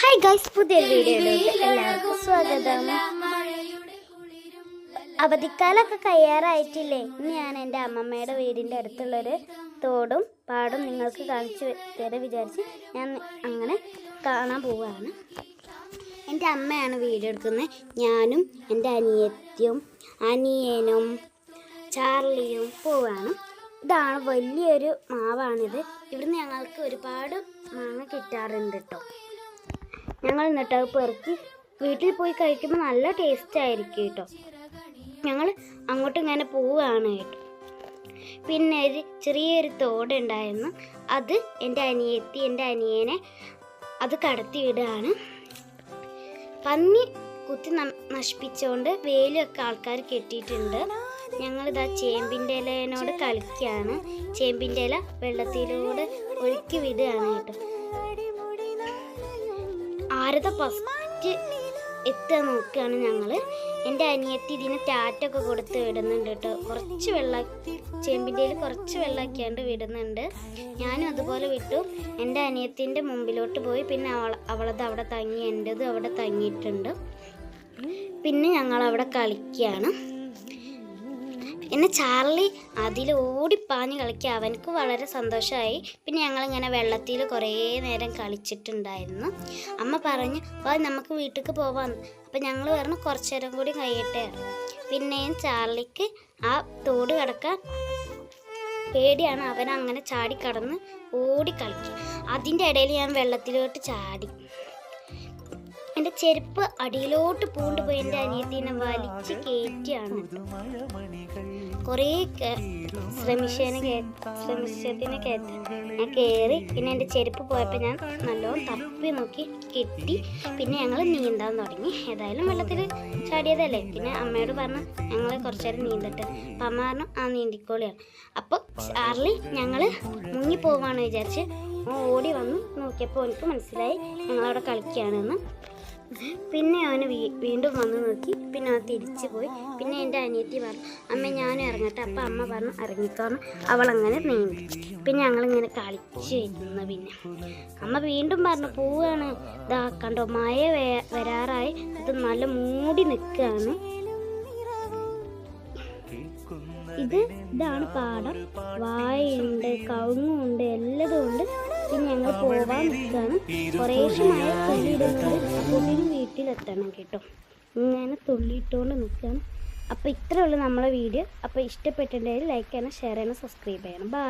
Hi guys പുതിയ വീഡിയോയിലേക്ക് എല്ലാവർക്കും സ്വാഗതം. അവധിക്കാലമൊക്കെ കയ്യാറായിട്ടില്ലേ? ഇന്ന് ഞാൻ എന്റെ അമ്മമ്മയുടെ വീടിന്റെ അടുത്തുള്ളൊരു തോടും പാടും നിങ്ങൾക്ക് കാണിച്ചു തരാൻ വിചാരിച്ച് ഞാൻ അങ്ങനെ കാണാൻ പോവുകയാണ്. എന്റെ അമ്മയാണ് വീഡിയോ എടുക്കുന്നത്. ഞാനും എന്റെ അനിയത്തിയും അനിയനും ചാർലിയും പോവാണ് ഇതാണ് വലിയൊരു മാവാണിത്. ഇവിടുന്ന് ഞങ്ങൾക്ക് ഒരുപാട് മാങ്ങ കിട്ടാറുണ്ട് കേട്ടോ. ഞങ്ങൾ എന്നിട്ട് അത് പെറുക്കി വീട്ടിൽ പോയി കഴിക്കുമ്പോൾ നല്ല ടേസ്റ്റ് ആയിരിക്കും കേട്ടോ. ഞങ്ങൾ അങ്ങോട്ട് ഇങ്ങനെ പോവുകയാണ് കേട്ടോ. പിന്നെ ഒരു ചെറിയൊരു തോടുണ്ടായിരുന്നു അത് എന്റെ അനിയത്തി എന്റെ അനിയനെ അത് കടത്തി വിടുകയാണ്. പന്നി കുത്തി നശിപ്പിച്ചുകൊണ്ട് വേലിയൊക്കെ ആൾക്കാർ കെട്ടിയിട്ടുണ്ട്. ഞങ്ങളിതാ ചേമ്പിന്റെ ഇലയോട് കളിക്കുകയാണ്. ചേമ്പിന്റെ ഇല വെള്ളത്തിലൂടെ ഒഴുക്കി വിടുകയാണ് കേട്ടോ. ആരത ഫസ്റ്റ് എത്താൻ നോക്കുകയാണ് ഞങ്ങൾ എന്റെ അനിയത്തി ഇതിന് ടാറ്റൊക്കെ കൊടുത്ത് വിടുന്നുണ്ട് കേട്ടോ. കുറച്ച് വെള്ള ചേമ്പിന്റെ കുറച്ച് വെള്ളമൊക്കെയാണ്ട് വിടുന്നുണ്ട്. ഞാനും അതുപോലെ വിട്ടു. എന്റെ അനിയത്തിന്റെ മുമ്പിലോട്ട് പോയി. പിന്നെ അവൾ അവളത് അവിടെ തങ്ങി എന്റെത് അവിടെ തങ്ങിയിട്ടുണ്ട്. പിന്നെ ഞങ്ങൾ അവിടെ കളിക്കുകയാണ്. പിന്നെ ചാർലി അതിൽ ഓടിപ്പാഞ്ഞ് കളിക്കുക അവനക്ക് വളരെ സന്തോഷമായി. പിന്നെ ഞങ്ങളിങ്ങനെ വെള്ളത്തിൽ കുറേ നേരം കളിച്ചിട്ടുണ്ടായിരുന്നു. അമ്മ പറഞ്ഞു അപ്പോൾ നമുക്ക് വീട്ടിലേക്ക് പോവാം അപ്പം ഞങ്ങൾ പറഞ്ഞു കുറച്ച് നേരം കൂടി കഴിയട്ടെ. പിന്നെയും ചാർലിക്ക് ആ തോട് കിടക്കാൻ പേടിയാണ്. അവൻ അങ്ങനെ ചാടി കടന്ന് ഓടി കളിക്കുക അതിന്റെ ഇടയിൽ ഞാൻ വെള്ളത്തിലോട്ട് ചാടി. എന്റെ ചെരുപ്പ് അടിയിലോട്ട് പൂണ്ട് പോയി എന്റെ അനിയത്തിനെ വലിച്ച് കയറ്റിയാണ് കുറേ ശ്രമിച്ചതിന് ശ്രമിച്ചതിന് ഞാൻ കേറി പിന്നെ എന്റെ ചെരുപ്പ് പോയപ്പോൾ ഞാൻ നല്ലോണം തപ്പി നോക്കി കെട്ടി പിന്നെ ഞങ്ങൾ നീന്താൻ തുടങ്ങി. ഏതായാലും വെള്ളത്തിൽ ചാടിയതല്ലേ? പിന്നെ അമ്മയോട് പറഞ്ഞു ഞങ്ങൾ കുറച്ചേരം നീന്തട്ടെ. അപ്പം അമ്മ പറഞ്ഞു ആ നീന്തിക്കോളിയാണ്. അപ്പോൾ ചാർലി ഞങ്ങൾ മുങ്ങിപ്പോവാണ് വിചാരിച്ച് ഓടി വന്നു നോക്കിയപ്പോൾ എനിക്ക് മനസ്സിലായി ഞങ്ങളവിടെ കളിക്കുകയാണെന്ന്. പിന്നെ അവന് വീണ്ടും വന്ന് നോക്കി. പിന്നെ അവൻ തിരിച്ചു പോയി. പിന്നെ എന്റെ അനിയത്തി പറഞ്ഞു അമ്മ ഞാനും ഇറങ്ങട്ടെ. അപ്പം അമ്മ പറഞ്ഞു ഇറങ്ങിക്കോന്ന്. അവളങ്ങനെ നീങ്ങി പിന്നെ ഞങ്ങളിങ്ങനെ കളിച്ചു ഇരുന്നു പിന്നെ. അമ്മ വീണ്ടും പറഞ്ഞു പോവുകയാണ് ഇതാ കണ്ടോ മഴ വരാറായി. അത് നല്ല മൂടി നിൽക്കുകയാണ്. ഇത് ഇതാണ് പാടം. വായുണ്ട് കവുങ്ങുണ്ട് എല്ലതും ഉണ്ട്. പിന്നെ ഞങ്ങൾ പോവാൻ നിൽക്കുകയാണ് കുറേശ്ശെ അപ്പോഴത്തേനും വീട്ടിലെത്തണം കേട്ടോ. ഇങ്ങനെ തുള്ളിയിട്ടുകൊണ്ട് നിൽക്കുകയാണ് അപ്പോൾ ഇത്രേ ഉള്ളൂ നമ്മളെ വീഡിയോ. അപ്പോൾ ഇഷ്ടപ്പെട്ടിട്ടുണ്ടെങ്കിൽ ലൈക്ക് ചെയ്യണം ഷെയർ ചെയ്യണം സബ്സ്ക്രൈബ് ചെയ്യണം. ബൈ